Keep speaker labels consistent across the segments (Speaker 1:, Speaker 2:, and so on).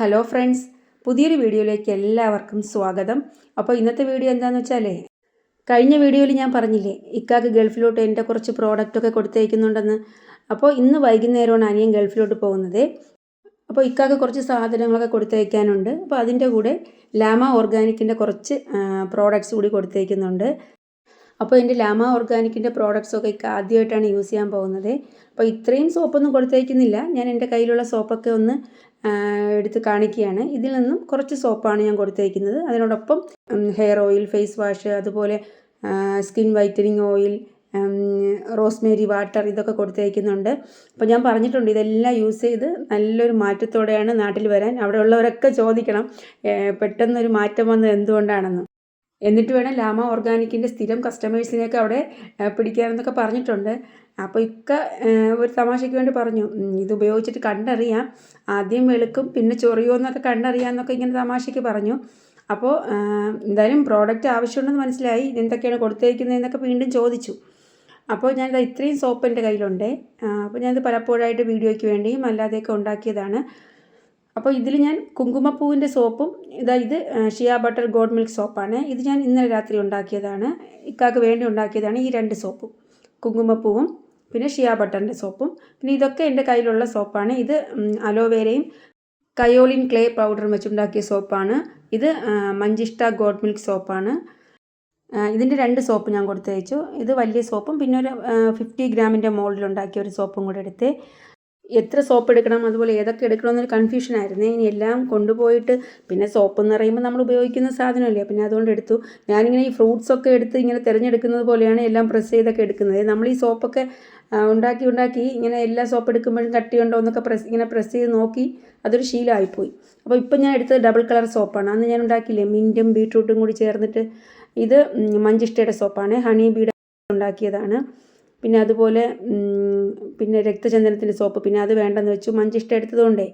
Speaker 1: Hello friends പുതിയൊരു വീഡിയോയിലേക്ക് എല്ലാവർക്കും സ്വാഗതം. അപ്പോൾ ഇന്നത്തെ വീഡിയോ എന്താണെന്ന് വെച്ചാലേ കഴിഞ്ഞ വീഡിയോയിൽ ഞാൻ പറഞ്ഞില്ലേ ഇക്കാക്ക് ഗൾഫിലോട്ട് എന്റെ കുറച്ച് പ്രോഡക്റ്റൊക്കെ കൊടുത്തയക്കുന്നുണ്ടെന്ന് അപ്പോൾ ഇന്ന് വൈകുന്നേരമാണ് അനിയൻ ഗൾഫിലോട്ട് പോകുന്നത്. അപ്പോൾ ഇക്കാക്ക് കുറച്ച് സാധനങ്ങളൊക്കെ കൊടുത്തയക്കാനുണ്ട് അപ്പോൾ അതിന്റെ കൂടെ ലാമ ഓർഗാനിക്കിന്റെ കുറച്ച് പ്രോഡക്റ്റ്സ് കൂടി കൊടുത്തേക്കുന്നുണ്ട്. അപ്പോൾ എന്റെ ലാമ ഓർഗാനിക്കിന്റെ പ്രോഡക്റ്റ്സൊക്കെ ഇക്ക ആദ്യമായിട്ടാണ് യൂസ് ചെയ്യാൻ പോകുന്നത്. അപ്പോൾ ഇത്രയും സോപ്പൊന്നും കൊടുത്തയക്കുന്നില്ല ഞാൻ എന്റെ കയ്യിലുള്ള സോപ്പൊക്കെ ഒന്ന് എടുത്ത് കാണിക്കുകയാണ്. ഇതിൽ നിന്നും കുറച്ച് സോപ്പാണ് ഞാൻ കൊടുത്തേക്കുന്നത്. അതിനോടൊപ്പം ഹെയർ ഓയിൽ ഫേസ് വാഷ് അതുപോലെ skin whitening oil rosemary water ഇതൊക്കെ കൊടുത്തേക്കുന്നുണ്ട്. അപ്പോൾ ഞാൻ പറഞ്ഞിട്ടുണ്ട് ഇതെല്ലാം യൂസ് ചെയ്ത് നല്ലൊരു മാറ്റത്തോടെയാണ് നാട്ടിൽ വരാൻ. അവിടെയുള്ളവരൊക്കെ ചോദിക്കണം പെട്ടെന്നൊരു മാറ്റം വന്നത് എന്തുകൊണ്ടാണെന്ന്. എന്നിട്ട് വേണം ലാമ ഓർഗാനിക്കിന്റെ സ്ഥിരം കസ്റ്റമേഴ്സിനെയൊക്കെ അവിടെ പിടിക്കാമെന്നൊക്കെ പറഞ്ഞിട്ടുണ്ട്. അപ്പോൾ ഇക്ക ഒരു തമാശയ്ക്ക് വേണ്ടി പറഞ്ഞു ഇത് ഉപയോഗിച്ചിട്ട് കണ്ടറിയാം. ആദ്യം വെളുക്കും പിന്നെ ചൊറിയുമെന്നൊക്കെ കണ്ടറിയാം എന്നൊക്കെ ഇങ്ങനെ തമാശയ്ക്ക് പറഞ്ഞു. അപ്പോൾ എന്തായാലും പ്രോഡക്റ്റ് ആവശ്യമുണ്ടെന്ന് മനസ്സിലായി എന്തൊക്കെയാണ് കൊടുത്തേക്കുന്നതെന്നൊക്കെ വീണ്ടും ചോദിച്ചു. അപ്പോൾ ഞാനിത് ഇത്രയും സോപ്പ് എന്റെ കയ്യിലുണ്ട്. അപ്പോൾ ഞാനിത് പലപ്പോഴായിട്ട് വീഡിയോയ്ക്ക് വേണ്ടിയും അല്ലാതെയൊക്കെ ഉണ്ടാക്കിയതാണ്. അപ്പോൾ ഇതിൽ ഞാൻ കുങ്കുമപ്പൂവിന്റെ സോപ്പും ഇതാ ഇത് ഷിയ ബട്ടർ ഗോഡ് മിൽക്ക് സോപ്പാണ്. ഇത് ഞാൻ ഇന്നലെ രാത്രി ഉണ്ടാക്കിയതാണ്. ഇക്കാക്ക് വേണ്ടി ഉണ്ടാക്കിയതാണ് ഈ രണ്ട് സോപ്പും കുങ്കുമപ്പൂവും പിന്നെ ഷിയ ബട്ടറിന്റെ സോപ്പും. പിന്നെ ഇതൊക്കെ എന്റെ കയ്യിലുള്ള സോപ്പാണ്. ഇത് അലോവേരയും കയോളിൻ ക്ലേ പൗഡറും വെച്ചുണ്ടാക്കിയ സോപ്പാണ്. ഇത് മഞ്ചിഷ്ട ഗോഡ് മിൽക്ക് സോപ്പാണ്. ഇതിന്റെ രണ്ട് സോപ്പ് ഞാൻ കൊടുത്തയച്ചു. ഇത് വലിയ സോപ്പും പിന്നെ ഒരു ഫിഫ്റ്റി ഗ്രാമിന്റെ മോളിലുണ്ടാക്കിയ ഒരു സോപ്പും കൂടെ എടുത്ത് എത്ര സോപ്പ് എടുക്കണം അതുപോലെ ഏതൊക്കെ എടുക്കണം എന്നൊരു കൺഫ്യൂഷൻ ആയിരുന്നു. ഇനി എല്ലാം കൊണ്ടുപോയിട്ട് പിന്നെ സോപ്പ് എന്ന് പറയുമ്പോൾ നമ്മൾ ഉപയോഗിക്കുന്ന സാധനമല്ലേ? പിന്നെ അതുകൊണ്ട് എടുത്തു. ഞാനിങ്ങനെ ഈ ഫ്രൂട്ട്സ് ഒക്കെ എടുത്ത് ഇങ്ങനെ തിരഞ്ഞെടുക്കുന്നത് പോലെയാണ് എല്ലാം പ്രസ് ചെയ്തൊക്കെ എടുക്കുന്നത്. നമ്മൾ ഈ സോപ്പൊക്കെ ഉണ്ടാക്കി ഉണ്ടാക്കി ഇങ്ങനെ എല്ലാ സോപ്പ് എടുക്കുമ്പോഴും കട്ടിയുണ്ടോ എന്നൊക്കെ പ്രസ് ഇങ്ങനെ പ്രസ് ചെയ്ത് നോക്കി അതൊരു ശീലമായിപ്പോയി. അപ്പോൾ ഇപ്പം ഞാൻ എടുത്തത് ഡബിൾ കളർ സോപ്പാണ് അന്ന് ഞാൻ ഉണ്ടാക്കിയില്ലേ? മിന്റും ബീട്രൂട്ടും കൂടി ചേർന്നിട്ട് ഇത് മഞ്ചിഷ്ടയുടെ സോപ്പാണ് ഹണി ബീഡ് ഉണ്ടാക്കിയതാണ്. പിന്നെ അതുപോലെ പിന്നെ രക്തചന്ദനത്തിന്റെ സോപ്പ് പിന്നെ അത് വേണ്ടെന്ന് വെച്ചു മഞ്ചിഷ്ട എടുത്തതുകൊണ്ടേ.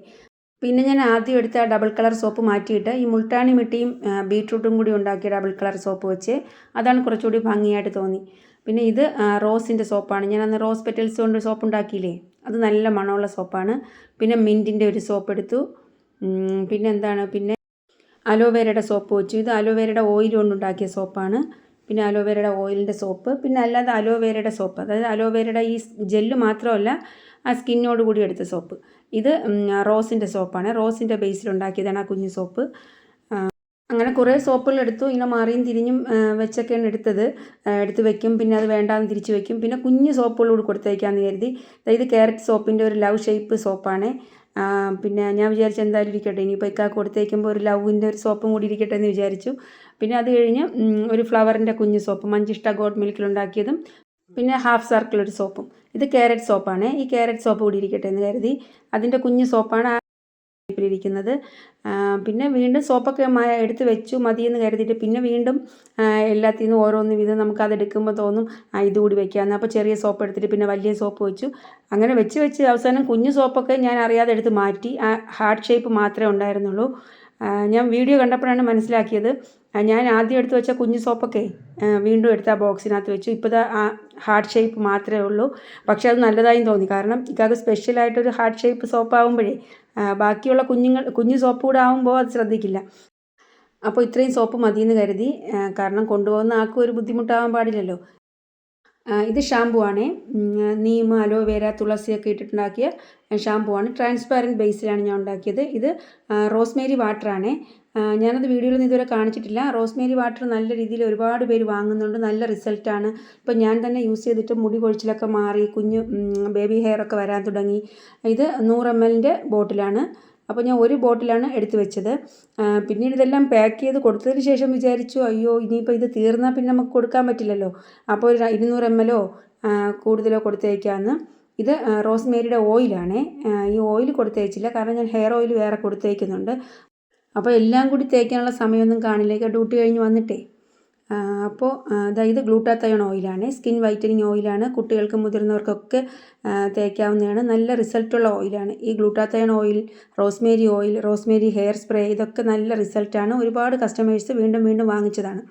Speaker 1: പിന്നെ ഞാൻ ആദ്യം എടുത്ത ഡബിൾ കളർ സോപ്പ് മാറ്റിയിട്ട് ഈ മുൾട്ടാണി മിട്ടിയും ബീട്രൂട്ടും കൂടി ഉണ്ടാക്കിയ ഡബിൾ കളർ സോപ്പ് വെച്ച് അതാണ് കുറച്ചുകൂടി ഭംഗിയായിട്ട് തോന്നി. പിന്നെ ഇത് റോസിന്റെ സോപ്പാണ്. ഞാൻ അന്ന് റോസ് പെറ്റൽസ് കൊണ്ട് സോപ്പ് ഉണ്ടാക്കിയില്ലേ? അത് നല്ല മണമുള്ള സോപ്പാണ്. പിന്നെ മിന്റിന്റെ ഒരു സോപ്പ് എടുത്തു. പിന്നെ എന്താണ്? പിന്നെ അലോവേരയുടെ സോപ്പ് വെച്ചു. ഇത് അലോവേരയുടെ ഓയിൽ കൊണ്ടുണ്ടാക്കിയ സോപ്പാണ്. പിന്നെ അലോവേരയുടെ ഓയിലിന്റെ സോപ്പ് പിന്നെ അല്ലാതെ അലോവേരയുടെ സോപ്പ് അതായത് അലോവേരയുടെ ഈ ജെല്ല് മാത്രമല്ല ആ സ്കിന്നോട് കൂടി എടുത്ത സോപ്പ്. ഇത് റോസിന്റെ സോപ്പാണ്. റോസിന്റെ ബേസിലുണ്ടാക്കിയതാണ് ആ കുഞ്ഞു സോപ്പ്. അങ്ങനെ കുറേ സോപ്പുകൾ എടുത്തു. ഇങ്ങനെ മാറിയും തിരിഞ്ഞും വെച്ചൊക്കെയാണ് എടുത്തത്. എടുത്ത് വെക്കും. പിന്നെ അത് വേണ്ടാന്ന് തിരിച്ച് വെക്കും. പിന്നെ കുഞ്ഞു സോപ്പുകൾ കൂടി കൊടുത്തേക്കാന്ന് കരുതി. അതായത് ഇത് ക്യാരറ്റ് സോപ്പിന്റെ ഒരു ലവ് ഷേപ്പ് സോപ്പാണ്. പിന്നെ ഞാൻ വിചാരിച്ചു എന്തായാലും ഇരിക്കട്ടെ. ഇനിയിപ്പോൾ ഇക്കാക്ക് കൊടുത്തേക്കുമ്പോൾ ഒരു ലവിന്റെ ഒരു സോപ്പും കൂടി ഇരിക്കട്ടെ എന്ന് വിചാരിച്ചു. പിന്നെ അത് കഴിഞ്ഞ് ഒരു ഫ്ലവറിന്റെ കുഞ്ഞു സോപ്പ് മഞ്ചിഷ്ട ഗോഡ് മിൽക്കിലുണ്ടാക്കിയതും പിന്നെ ഹാഫ് സർക്കിൾ ഒരു സോപ്പും. ഇത് ക്യാരറ്റ് സോപ്പാണ്. ഈ ക്യാരറ്റ് സോപ്പ് കൂടി ഇരിക്കട്ടെ എന്ന് കരുതി. അതിന്റെ കുഞ്ഞു സോപ്പാണ് ഇരിക്കുന്നത്. പിന്നെ വീണ്ടും സോപ്പൊക്കെ എടുത്ത് വെച്ചു മതിയെന്ന് കരുതിയിട്ട് പിന്നെ വീണ്ടും എല്ലാത്തിൽ നിന്നും ഓരോന്ന് വീതം നമുക്കത് എടുക്കുമ്പോൾ തോന്നും ഇതുകൂടി വെക്കാമെന്ന് അപ്പോൾ ചെറിയ സോപ്പ് എടുത്തിട്ട് പിന്നെ വലിയ സോപ്പ് വെച്ചു. അങ്ങനെ വെച്ച് വെച്ച് അവസാനം കുഞ്ഞു സോപ്പൊക്കെ ഞാൻ അറിയാതെ എടുത്ത് മാറ്റി. ആ ഹാർട്ട് ഷേപ്പ് മാത്രമേ ഉണ്ടായിരുന്നുള്ളൂ. ഞാൻ വീഡിയോ കണ്ടപ്പോഴാണ് മനസ്സിലാക്കിയത്. ഞാൻ ആദ്യം എടുത്ത് വെച്ച കുഞ്ഞു സോപ്പൊക്കെ വീണ്ടും എടുത്ത് ആ ബോക്സിനകത്ത് വെച്ചു. ഇപ്പോൾ ദാ ആ ഹാർട്ട് ഷേപ്പ് മാത്രമേ ഉള്ളൂ. പക്ഷേ അത് നല്ലതായും തോന്നി. കാരണം ഇക്കാക്ക് സ്പെഷ്യലായിട്ടൊരു ഹാർട്ട് ഷേപ്പ് സോപ്പ് ആകുമ്പോഴേ ബാക്കിയുള്ള കുഞ്ഞുങ്ങൾ കുഞ്ഞു സോപ്പ് കൂടെ ആകുമ്പോൾ അത് ശ്രദ്ധിക്കില്ല. അപ്പോൾ ഇത്രയും സോപ്പ് മതിയെന്ന് കരുതി കാരണം കൊണ്ടുപോകുന്ന ആൾക്കും ഒരു ബുദ്ധിമുട്ടാവാൻ പാടില്ലല്ലോ. ഇത് ഷാമ്പു ആണ്. നീം അലോവേര തുളസിയൊക്കെ ഇട്ടിട്ടുണ്ടാക്കിയ ഷാമ്പു ആണ്. ട്രാൻസ്പാരന്റ് ബേസിലാണ് ഞാൻ ഉണ്ടാക്കിയത്. ഇത് റോസ്മേരി വാട്ടറാണ് ഞാനത് വീഡിയോയിൽ ഇതുവരെ കാണിച്ചിട്ടില്ല. റോസ്മേരി വാട്ടർ നല്ല രീതിയിൽ ഒരുപാട് പേര് വാങ്ങുന്നുണ്ട്. നല്ല റിസൾട്ടാണ് ഇപ്പോൾ ഞാൻ തന്നെ യൂസ് ചെയ്തിട്ട് മുടി കൊഴിച്ചിലൊക്കെ മാറി കുഞ്ഞു ബേബി ഹെയർ ഒക്കെ വരാൻ തുടങ്ങി. ഇത് നൂറ് എം എല്ലിന്റെ ബോട്ടിലാണ് അപ്പോൾ ഞാൻ ഒരു ബോട്ടിലാണ് എടുത്തു വെച്ചത്. പിന്നീട് ഇതെല്ലാം പാക്ക് ചെയ്ത് കൊടുത്തതിന് ശേഷം വിചാരിച്ചു അയ്യോ ഇനിയിപ്പോൾ ഇത് തീർന്നാൽ പിന്നെ നമുക്ക് കൊടുക്കാൻ പറ്റില്ലല്ലോ. അപ്പോൾ ഒരു ഇരുന്നൂറ് എം എല്ലോ കൂടുതലോ കൊടുത്തേക്കാമെന്ന് ഇത് റോസ് റോസ്മേരിയുടെ ഓയിലാണേ. ഈ ഓയിൽ കൊടുത്തയച്ചില്ല കാരണം ഞാൻ ഹെയർ ഓയിൽ വേറെ കൊടുത്തയക്കുന്നുണ്ട് അപ്പോൾ എല്ലാം കൂടി തേക്കാനുള്ള സമയമൊന്നും കാണില്ല. ഡ്യൂട്ടി കഴിഞ്ഞ് വന്നിട്ടേ. അപ്പോൾ ഇത് ഗ്ലൂട്ടാത്തയോൺ ഓയിലാണ് സ്കിൻ വൈറ്റനിങ് ഓയിലാണ് കുട്ടികൾക്കും മുതിർന്നവർക്കൊക്കെ തേക്കാവുന്നതാണ് നല്ല റിസൾട്ടുള്ള ഓയിലാണ്. ഈ glutathione oil rosemary oil rosemary hair spray ഇതൊക്കെ നല്ല റിസൾട്ടാണ് ഒരുപാട് കസ്റ്റമേഴ്സ് വീണ്ടും വീണ്ടും വാങ്ങിച്ചതാണ്.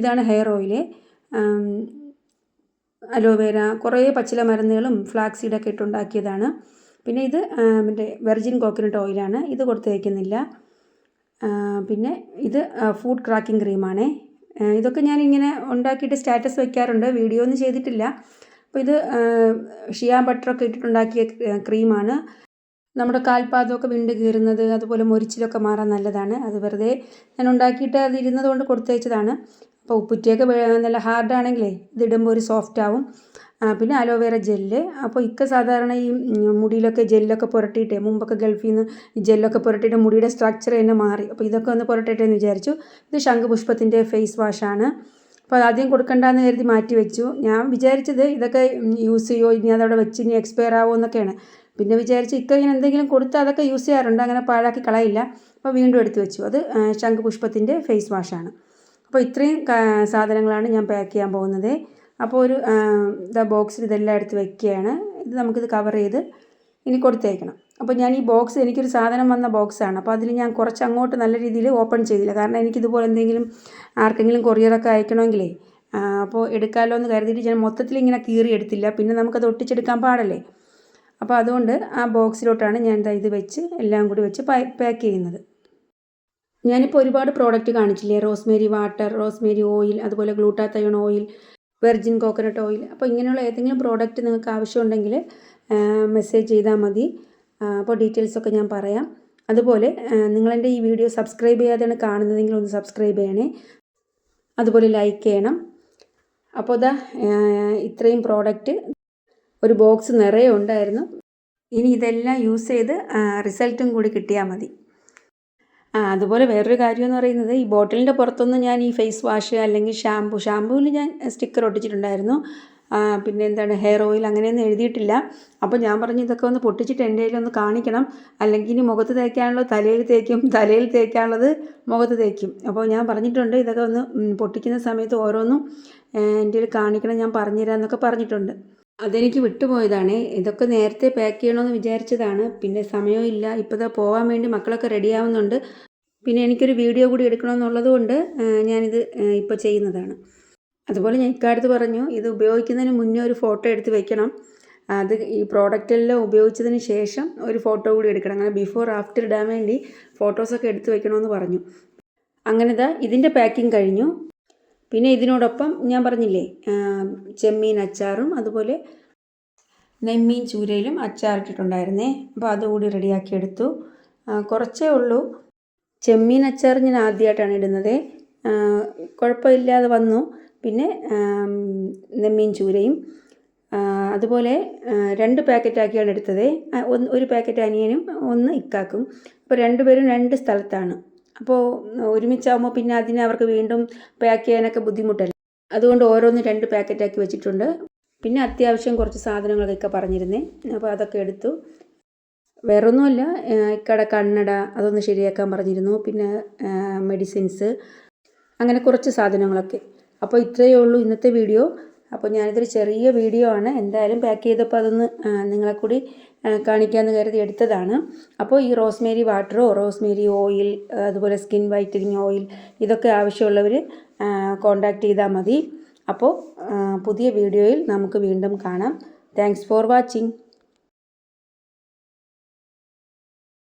Speaker 1: ഇതാണ് ഹെയർ ഓയിൽ. അലോവേര കുറേ പച്ചില മരുന്നുകളും ഫ്ലാക്സ് സീഡൊക്കെ ഇട്ടുണ്ടാക്കിയതാണ് പിന്നെ ഇത് മറ്റേ വെർജിൻ കോക്കനട്ട് ഓയിലാണ് ഇത് കൊടുത്തേക്കുന്നില്ല പിന്നെ ഇത് ഫുഡ് ക്രാക്കിംഗ് ക്രീമാണേ. ഇതൊക്കെ ഞാൻ ഇങ്ങനെ ഉണ്ടാക്കിയിട്ട് സ്റ്റാറ്റസ് വെക്കാറുണ്ട്. വീഡിയോ ഒന്നും ചെയ്തിട്ടില്ല. അപ്പോൾ ഇത് ഷിയാ ബട്ടറൊക്കെ ഇട്ടിട്ടുണ്ടാക്കിയ ക്രീ- ക്രീമാണ്. നമ്മുടെ കാൽപാദമൊക്കെ വിണ്ട് കീറുന്നത് അതുപോലെ മൊരിച്ചിലൊക്കെ മാറാൻ നല്ലതാണ്. അത് വെറുതെ ഞാൻ ഉണ്ടാക്കിയിട്ട് അത് ഇരുന്നത് കൊണ്ട് കൊടുത്തയച്ചതാണ്. അപ്പോൾ ഉപ്പുറ്റിയൊക്കെ നല്ല ഹാർഡാണെങ്കിലേ ഇതിടുമ്പോൾ ഒരു സോഫ്റ്റ് ആവും പിന്നെ അലോവേറ ജെല്ല് അപ്പോൾ ഇക്ക സാധാരണ ഈ മുടിയിലൊക്കെ ജെല്ലൊക്കെ പുരട്ടിയിട്ടേ മുമ്പൊക്കെ ഗൾഫിൽ നിന്ന് ജെല്ലൊക്കെ പുരട്ടിയിട്ട് മുടിയുടെ സ്ട്രക്ചർ തന്നെ മാറി. അപ്പോൾ ഇതൊക്കെ ഒന്ന് പുരട്ടിട്ടെ എന്ന് വിചാരിച്ചു. ഇത് ശംഖുപുഷ്പത്തിന്റെ ഫേസ് വാഷാണ് അപ്പോൾ ആദ്യം കൊടുക്കണ്ടെന്ന് കരുതി മാറ്റി വെച്ചു. ഞാൻ വിചാരിച്ചത് ഇതൊക്കെ യൂസ് ചെയ്യുമോ ഇനി അതവിടെ വെച്ച് ഇനി എക്സ്പയർ ആവുമോ എന്നൊക്കെയാണ്. പിന്നെ വിചാരിച്ച് ഇക്ക ഇങ്ങനെ എന്തെങ്കിലും കൊടുത്താൽ അതൊക്കെ യൂസ് ചെയ്യാറുണ്ട്. അങ്ങനെ പാഴാക്കി കളയില്ല. അപ്പോൾ വീണ്ടും എടുത്തു വെച്ചു. അത് ശംഖുപുഷ്പത്തിന്റെ ഫേസ് വാഷാണ് അപ്പോൾ ഇത്രയും സാധനങ്ങളാണ് ഞാൻ പാക്ക് ചെയ്യാൻ പോകുന്നത്. അപ്പോൾ ഒരു ഇതാ ബോക്സിൽ ഇതെല്ലാം എടുത്ത് വെക്കുകയാണ്. ഇത് നമുക്കിത് കവർ ചെയ്ത് ഇനി കൊടുത്തേക്കണം. അപ്പോൾ ഞാൻ ഈ ബോക്സ് എനിക്കൊരു സാധനം വന്ന ബോക്സാണ് അപ്പോൾ അതിൽ ഞാൻ കുറച്ച് അങ്ങോട്ട് നല്ല രീതിയിൽ ഓപ്പൺ ചെയ്തില്ല. കാരണം എനിക്കിതുപോലെ എന്തെങ്കിലും ആർക്കെങ്കിലും കൊറിയറൊക്കെ അയക്കണമെങ്കിലേ അപ്പോൾ എടുക്കാമല്ലോ എന്ന് കരുതിയിട്ട് ഞാൻ മൊത്തത്തിൽ ഇങ്ങനെ കീറി എടുത്തില്ല. പിന്നെ നമുക്കത് ഒട്ടിച്ചെടുക്കാൻ പാടല്ലേ? അപ്പോൾ അതുകൊണ്ട് ആ ബോക്സിലോട്ടാണ് ഞാൻ എന്താ ഇത് വെച്ച് എല്ലാം കൂടി വെച്ച് പാക്ക് ചെയ്യുന്നത്. ഞാനിപ്പോൾ ഒരുപാട് പ്രോഡക്റ്റ് കാണിച്ചില്ലേ? റോസ്മേരി വാട്ടർ റോസ്മേരി ഓയിൽ അതുപോലെ glutathione oil virgin coconut oil അപ്പോൾ ഇങ്ങനെയുള്ള ഏതെങ്കിലും പ്രോഡക്റ്റ് നിങ്ങൾക്ക് ആവശ്യമുണ്ടെങ്കിൽ മെസ്സേജ് ചെയ്താൽ മതി. അപ്പോൾ ഡീറ്റെയിൽസൊക്കെ ഞാൻ പറയാം. അതുപോലെ നിങ്ങളെന്റെ ഈ വീഡിയോ സബ്സ്ക്രൈബ് ചെയ്യാതെയാണ് കാണുന്നതെങ്കിൽ ഒന്ന് സബ്സ്ക്രൈബ് ചെയ്യണേ. അതുപോലെ ലൈക്ക് ചെയ്യണം. അപ്പോൾ ഇതാ ഇത്രയും പ്രോഡക്റ്റ് ഒരു ബോക്സ് നിറയെ ഉണ്ടായിരുന്നു. ഇനി ഇതെല്ലാം യൂസ് ചെയ്ത് റിസൾട്ടും കൂടി കിട്ടിയാൽ മതി. അതുപോലെ വേറൊരു കാര്യം എന്ന് പറയുന്നത് ഈ ബോട്ടിലിന്റെ പുറത്തൊന്നും ഞാൻ ഈ ഫേസ് വാഷ് അല്ലെങ്കിൽ ഷാമ്പു ഷാമ്പുവിൽ ഞാൻ സ്റ്റിക്കർ ഒട്ടിച്ചിട്ടുണ്ടായിരുന്നു. പിന്നെ എന്താണ് ഹെയർ ഓയിൽ അങ്ങനെയൊന്നും എഴുതിയിട്ടില്ല. അപ്പോൾ ഞാൻ പറഞ്ഞു ഇതൊക്കെ ഒന്ന് പൊട്ടിച്ചിട്ട് എന്റെ ഒന്ന് കാണിക്കണം. അല്ലെങ്കിൽ ഇനി മുഖത്ത് തേക്കാനുള്ളത് തലയിൽ തേക്കും തലയിൽ തേക്കാനുള്ളത് മുഖത്ത് തേക്കും. അപ്പോൾ ഞാൻ പറഞ്ഞിട്ടുണ്ട് ഇതൊക്കെ ഒന്ന് പൊട്ടിക്കുന്ന സമയത്ത് ഓരോന്നും എന്റെ കയ്യിൽ കാണിക്കണം ഞാൻ പറഞ്ഞുതരാമെന്നൊക്കെ പറഞ്ഞിട്ടുണ്ട്. അതെനിക്ക് വിട്ടുപോയതാണ്. ഇതൊക്കെ നേരത്തെ പാക്ക് ചെയ്യണമെന്ന് വിചാരിച്ചതാണ്. പിന്നെ സമയമില്ല ഇപ്പോൾ പോകാൻ വേണ്ടി മക്കളൊക്കെ റെഡിയാവുന്നുണ്ട് പിന്നെ എനിക്കൊരു വീഡിയോ കൂടി എടുക്കണമെന്നുള്ളത് കൊണ്ട് ഞാനിത് ഇപ്പോൾ ചെയ്യുന്നതാണ്. അതുപോലെ ഞാൻ ഇക്കാലത്ത് പറഞ്ഞു ഇത് ഉപയോഗിക്കുന്നതിന് മുന്നേ ഒരു ഫോട്ടോ എടുത്ത് വെക്കണം. അത് ഈ പ്രോഡക്റ്റ് എല്ലാം ഉപയോഗിച്ചതിന് ശേഷം ഒരു ഫോട്ടോ കൂടി എടുക്കണം. അങ്ങനെ ബിഫോർ ആഫ്റ്റർ ഇടാൻ വേണ്ടി ഫോട്ടോസൊക്കെ എടുത്ത് വെക്കണമെന്ന് പറഞ്ഞു. അങ്ങനെ ഇതാ ഇതിന്റെ പാക്കിംഗ് കഴിഞ്ഞു. പിന്നെ ഇതിനോടൊപ്പം ഞാൻ പറഞ്ഞില്ലേ ചെമ്മീൻ അച്ചാറും അതുപോലെ നെമ്മീൻ ചൂരയിലും അച്ചാറിട്ടിട്ടുണ്ടായിരുന്നേ. അപ്പോൾ അതുകൂടി റെഡിയാക്കി എടുത്തു. കുറച്ചേ ഉള്ളൂ. ചെമ്മീൻ അച്ചാർ ഞാൻ ആദ്യമായിട്ടാണ് ഇടുന്നത്. കുഴപ്പമില്ലാതെ വന്നു. പിന്നെ നെമ്മീൻ ചൂരയും. അതുപോലെ രണ്ട് പാക്കറ്റാക്കിയാണ് എടുത്തത്. ഒന്ന് ഒരു പാക്കറ്റ് അനിയനും ഒന്ന് ഇക്കാക്കും. അപ്പോൾ രണ്ടുപേരും രണ്ട് സ്ഥലത്താണ്. അപ്പോൾ ഒരുമിച്ചാകുമ്പോൾ പിന്നെ അതിനെ അവർക്ക് വീണ്ടും പാക്ക് ചെയ്യാനൊക്കെ ബുദ്ധിമുട്ടല്ല? അതുകൊണ്ട് ഓരോന്ന് രണ്ട് പാക്കറ്റാക്കി വെച്ചിട്ടുണ്ട്. പിന്നെ അത്യാവശ്യം കുറച്ച് സാധനങ്ങളൊക്കെ പറഞ്ഞിരുന്നേ. അപ്പോൾ അതൊക്കെ എടുത്തു. വേറൊന്നുമല്ല ഇക്കട കണ്ണട അതൊന്ന് ശരിയാക്കാൻ പറഞ്ഞിരുന്നു. പിന്നെ മെഡിസിൻസ് അങ്ങനെ കുറച്ച് സാധനങ്ങളൊക്കെ. അപ്പോൾ ഇത്രയേ ഉള്ളൂ ഇന്നത്തെ വീഡിയോ. അപ്പോൾ ഞാനിതൊരു ചെറിയ വീഡിയോ ആണ്. എന്തായാലും പാക്ക് ചെയ്തപ്പോൾ അതൊന്ന് നിങ്ങളെ കൂടി കാണിക്കാമെന്ന് കരുതി എടുത്തതാണ്. അപ്പോൾ ഈ റോസ്മേരി വാട്ടറോ റോസ്മേരി ഓയിൽ അതുപോലെ സ്കിൻ വൈറ്റനിങ് ഓയിൽ ഇതൊക്കെ ആവശ്യമുള്ളവർ കോണ്ടാക്ട് ചെയ്താൽ മതി. അപ്പോൾ പുതിയ വീഡിയോയിൽ നമുക്ക് വീണ്ടും കാണാം. Thanks for watching